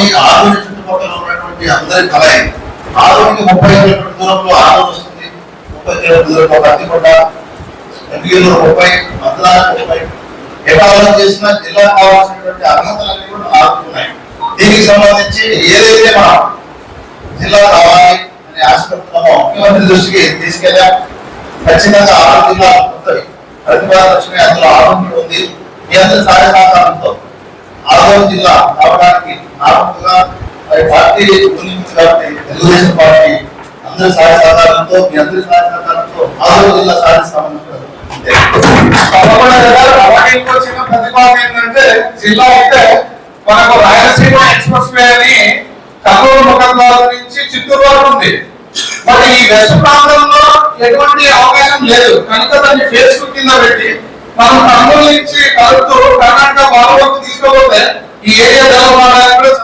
ఆదోని ఆదోని చుట్టుపక్కల ఉన్నటువంటి అందరి కలయి ఆదోనికి ముప్పై కిలోమీటర్ దూరంలో ఆదోని వస్తుంది ముప్పై కిలోమీటర్ దూరంలో కత్తికొండ ఎంపీలో ముప్పై మద్దలానికి ముప్పై. ఎటాలను చేసిన జిల్లా కావాల్సినటువంటి అర్హతలన్నీ కూడా ఆదోనికి దీనికి సంబంధించి ఏదైతే మనం జిల్లా కావాలి అని ఆశపడుతున్నామో ముఖ్యమంత్రి దృష్టికి తీసుకెళ్ళాం. ఖచ్చితంగా ఆరు జిల్లాలు ఉంటాయి ప్రతిభా లక్ష్మి అందులో ఆరోగ్యం ఉంది. మీ అందరి సహాయ సహకారంతో ఆరోగ్య జిల్లా అవడానికి నామకుగా మరి పార్టీ గురించి కాబట్టి తెలుగుదేశం పార్టీ అందరి సహాయ సహకారంతో మీ అందరి సహాయ సహకారంతో ఆరోగ్య జిల్లా సాధిస్తామని అలాగే ప్రతిపాదన ఏంటంటే జిల్లా అయితే మనకు రాయలసీమ ఎక్స్ప్రెస్ వే అని కర్నూలు ముఖద్వారం నుంచి చిత్తూరు వరకు ఉంది. మరి ఈ వెస్ట్ ప్రాంతంలో ఎటువంటి అవకాశం లేదు. కనుక దాన్ని ఫేస్బుక్ కింద పెట్టి మనం కర్నూలు నుంచి కలుపుతూ కర్ణాటక బాలవరకు తీసుకోకపోతే ఈ ఏరియా డెవలప్